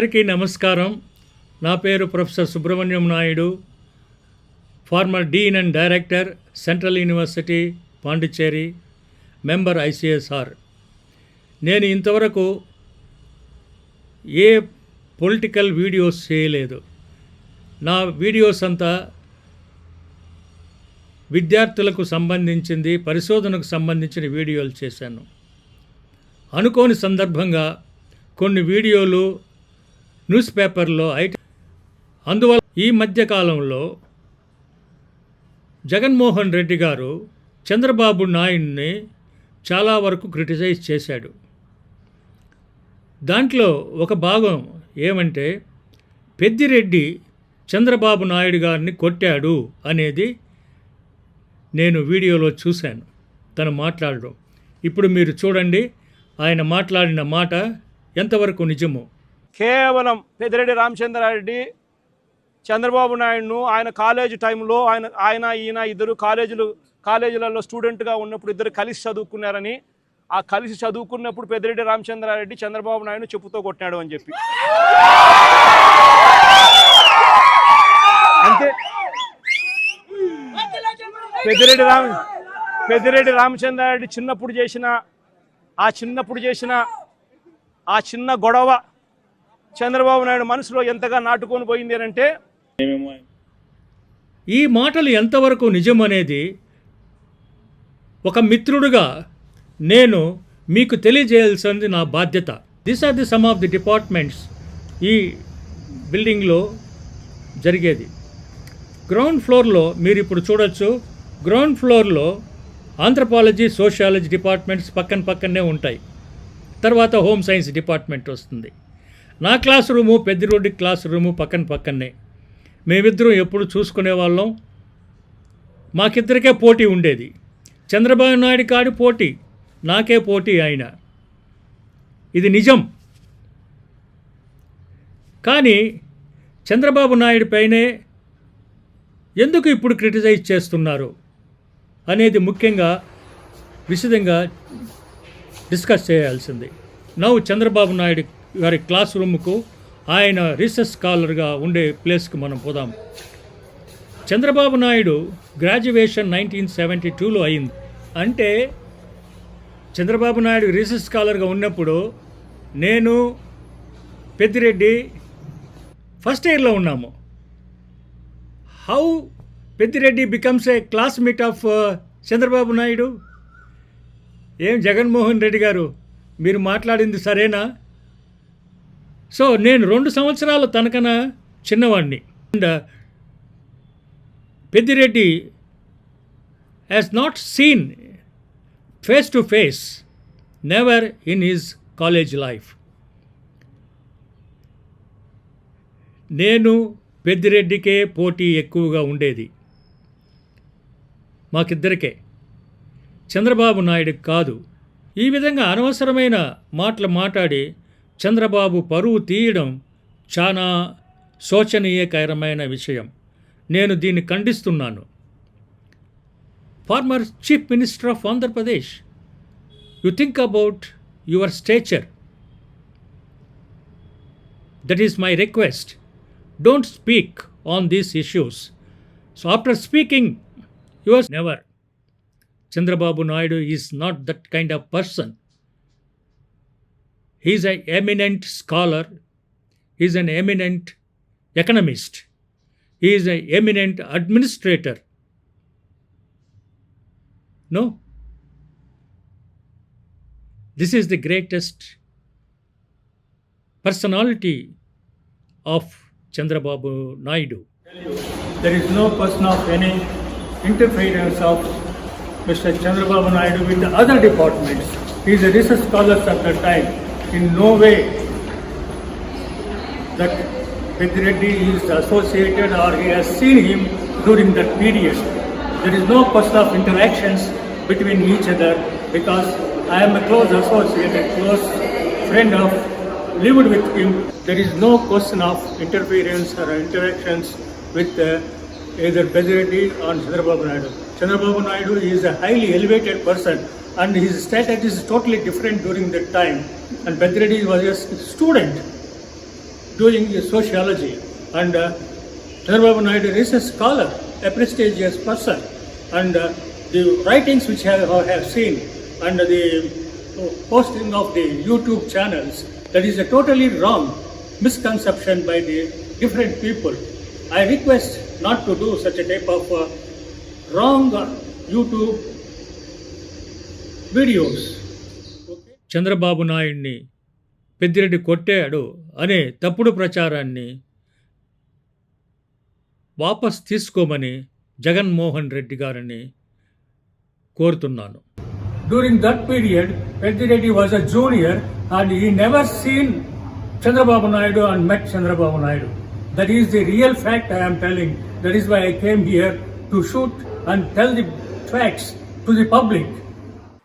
అందరికీ నమస్కారం. నా పేరు professor Subrahmanyam Naidu former dean and director central university Pondicherry member ICSR. నేను ఇంతవరకు ఏ పొలిటికల్ వీడియోస్ చేయలేదు. నా వీడియోస్ అంతా విద్యార్థులకు సంబంధించింది పరిశోధనకు సంబంధించిన వీడియోలు చేశాను. అనుకోని సందర్భంగా కొన్ని వీడియోలు న్యూస్ పేపర్లో ఐటీ అందువల్ల ఈ మధ్యకాలంలో జగన్మోహన్ రెడ్డి గారు చంద్రబాబు నాయుడిని చాలా వరకు క్రిటిసైజ్ చేశాడు. దాంట్లో ఒక భాగం ఏమంటే పెద్దిరెడ్డి చంద్రబాబు నాయుడు గారిని కొట్టాడు అనేది నేను వీడియోలో చూశాను. తను మాట్లాడడం. ఇప్పుడు మీరు చూడండి ఆయన మాట్లాడిన మాట ఎంతవరకు నిజమో. కేవలం పెద్దిరెడ్డి రామచంద్రారెడ్డి చంద్రబాబు నాయుడును ఆయన కాలేజ్ టైంలో ఆయన ఆయన ఈయన ఇద్దరు కాలేజీలు కాలేజీలలో స్టూడెంట్గా ఉన్నప్పుడు ఇద్దరు కలిసి చదువుకున్నారని ఆ కలిసి చదువుకున్నప్పుడు పెద్దిరెడ్డి రామచంద్రారెడ్డి చంద్రబాబు నాయుడు చెప్పుతో కొట్టినాడు అని చెప్పి. అంతే. పెద్దిరెడ్డి రామ పెద్దిరెడ్డి రామచంద్రారెడ్డి చిన్నప్పుడు చేసిన ఆ చిన్నప్పుడు చేసిన ఆ చిన్న గొడవ చంద్రబాబు నాయుడు మనసులో ఎంతగా నాటుకొని పోయింది అని అంటే ఈ మాటలు ఎంతవరకు నిజం అనేది ఒక మిత్రుడుగా నేను మీకు తెలియజేయాల్సింది నా బాధ్యత. This are the some of the departments ఈ బిల్డింగ్లో జరిగేది. గ్రౌండ్ ఫ్లోర్లో మీరు ఇప్పుడు చూడొచ్చు. గ్రౌండ్ ఫ్లోర్లో ఆంథ్రపాలజీ సోషియాలజీ డిపార్ట్మెంట్స్ పక్కన పక్కనే ఉంటాయి. తర్వాత హోమ్ సైన్స్ డిపార్ట్మెంట్ వస్తుంది. నా class room Peddireddy class room పక్కన పక్కనే. మేమిద్దరం ఎప్పుడు చూసుకునే వాళ్ళం. మాకిద్దరికే పోటీ ఉండేది. చంద్రబాబు నాయుడు కాడి పోటీ నాకే పోటీ ఆయన ఇది నిజం. కానీ చంద్రబాబు నాయుడు పైనే ఎందుకు ఇప్పుడు క్రిటిసైజ్ చేస్తున్నారు అనేది ముఖ్యంగా విశదంగా డిస్కస్ చేయాల్సింది. నవ్వు చంద్రబాబు నాయుడు గారి క్లాస్ రూమ్కు ఆయన రీసెర్చ్ స్కాలర్గా ఉండే ప్లేస్కి మనం పోదాం. Chandrababu Naidu graduation nineteen seventy టూలో అయింది. అంటే చంద్రబాబు నాయుడు రీసెర్చ్ స్కాలర్గా ఉన్నప్పుడు నేను పెద్దిరెడ్డి ఫస్ట్ ఇయర్లో ఉన్నాము. How Peddireddy becomes a classmate of Chandrababu Naidu? ఏం జగన్మోహన్ రెడ్డి గారు మీరు మాట్లాడింది సరేనా? సో నేను రెండు సంవత్సరాలు తనకన్నా చిన్నవాడిని and uh, Peddireddy has not seen face to face never in his college life నేను పెద్దిరెడ్డికే పోటీ ఎక్కువగా ఉండేది. మాకిద్దరికే. చంద్రబాబు నాయుడు కాదు. ఈ విధంగా అనవసరమైన మాటలు మాట్లాడి చంద్రబాబు పరువు తీయడం చాలా శోచనీయకరమైన విషయం. నేను దీన్ని ఖండిస్తున్నాను. Former chief minister of Andhra Pradesh you think about your stature. That is my request. Don't speak on these issues. So after speaking your never. Chandrababu Naidu is not that kind of person. He is an eminent scholar. He is an eminent economist. He is an eminent administrator. No. This is the greatest personality of Chandrababu Naidu. There is no person of any interference of Mr. Chandrababu Naidu with the other departments. He is a research scholar at that time. In no way that Reddy is associated or he has seen him during that period. There is no question of interactions between each other because I am a close associate, a close friend of, lived with him. There is no question of interference or interactions with uh, either Bedireddy or Chandrababu Naidu. Chandrababu Naidu is a highly elevated person and his status is totally different during that time. And Bedireddy was a student. doing sociology. And uh, Naidu is a scholar, a prestigious person. And uh, the writings which I have, have seen and the posting of the YouTube channels, that is a totally wrong misconception by the different people. I request not to do such a type of uh, wrong YouTube videos. Chandrababu నాయుడిని పెద్దిరెడ్డి కొట్టాడు అనే తప్పుడు ప్రచారాన్ని వాపస్ తీసుకోమని జగన్మోహన్ రెడ్డి గారిని కోరుతున్నాను. During that period Peddireddy was a junior and he never seen Chandrababu Naidu and met Chandrababu Naidu. That is the real fact I'm telling that is why I came here to shoot and tell the facts to the public